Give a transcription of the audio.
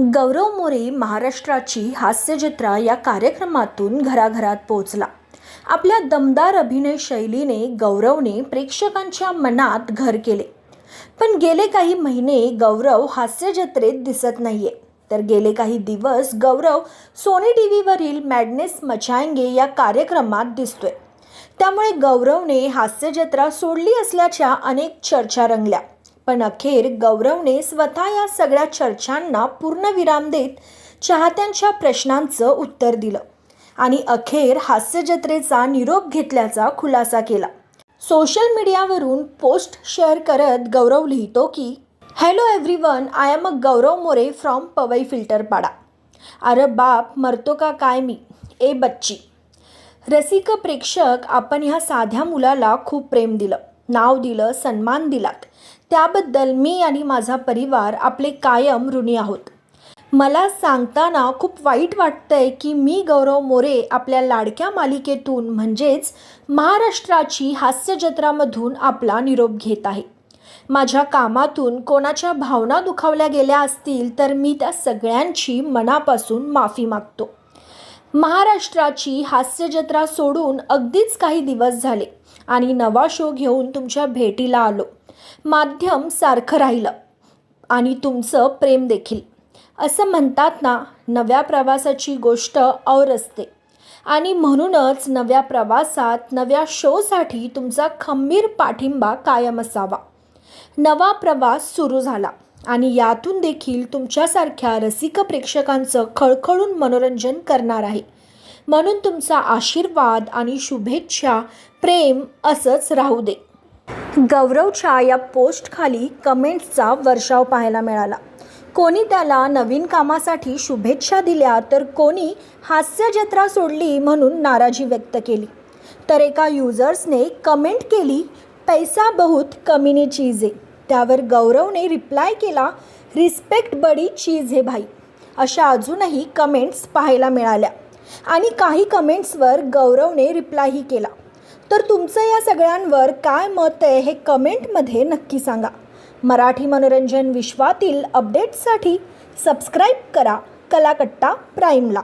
गौरव मोरे महाराष्ट्राची हास्यजत्रा या कार्यक्रमातून घराघरात पोहोचला. आपल्या दमदार अभिनय शैलीने गौरवने प्रेक्षकांच्या मनात घर केले. पण गेले काही महिने गौरव हास्यजत्रेत दिसत नाहीये. तर गेले काही दिवस गौरव सोनी टी व्हीवरील मॅडनेस मचाएंगे या कार्यक्रमात दिसतोय. त्यामुळे गौरवने हास्यजत्रा सोडली असल्याच्या अनेक चर्चा रंगल्या. पण अखेर गौरवने स्वतः या सगळ्या चर्चांना पूर्णविराम देत चाहत्यांच्या प्रश्नांचं उत्तर दिलं. आणि अखेर हास्यजत्रेचा निरोप घेतल्याचा खुलासा केला. सोशल मीडियावरून पोस्ट शेअर करत गौरव लिहितो की hello everyone I am a Gaurav More from Powai Filterpada. अरे बाप मरतो का काय मी? ए बच्ची. रसिक प्रेक्षक आपण ह्या साध्या मुलाला खूप प्रेम दिलं नाव दिलं सन्मान दिलात. त्याबद्दल मी आणि माझा परिवार आपले कायम ऋणी आहोत. मला सांगताना खूप वाईट वाटतंय की मी गौरव मोरे आपल्या लाडक्या मालिकेतून म्हणजेच महाराष्ट्राची हास्यजत्रामधून आपला निरोप घेत आहे. माझ्या कामातून कोणाच्या भावना दुखावल्या गेल्या असतील तर मी त्या सगळ्यांची मनापासून माफी मागतो. महाराष्ट्राची हास्यजत्रा सोडून अगदीच काही दिवस झाले आणि नवा शो घेऊन तुमच्या भेटीला आलो. माध्यम सारखं राहिलं. आणि तुमचं प्रेम देखील. असं म्हणतात ना नव्या प्रवासाची गोष्ट और असते. आणि म्हणूनच नव्या प्रवासात नव्या शोसाठी तुमचा खंबीर पाठिंबा कायम असावा. नवा प्रवास सुरू झाला. आणि यातून देखील तुमच्यासारख्या रसिक प्रेक्षकांचं खळखळून मनोरंजन करणार आहे. म्हणून तुमचा आशीर्वाद आणि शुभेच्छा प्रेम असंच राहू दे. गौरवच्या या पोस्टखाली कमेंट्सचा वर्षाव पाहायला मिळाला. कोणी त्याला नवीन कामासाठी शुभेच्छा दिल्या तर कोणी हास्यजत्रा सोडली म्हणून नाराजी व्यक्त केली. तर एका युजर्सने कमेंट केली पैसा बहुत कमीने चीज आहे त्यावर गौरवने रिप्लाय केला रिस्पेक्ट बडी चीज हे भाई. अशा अजूनही कमेंट्स पाहायला मिळाल्या. आणि काही कमेंट्सवर गौरवने रिप्लायही केला. तर तुमचं या सगळ्यांवर काय मत आहे हे कमेंटमध्ये नक्की सांगा. मराठी मनोरंजन विश्वातील अपडेट्ससाठी सबस्क्राईब करा कलाकट्टा प्राईमला.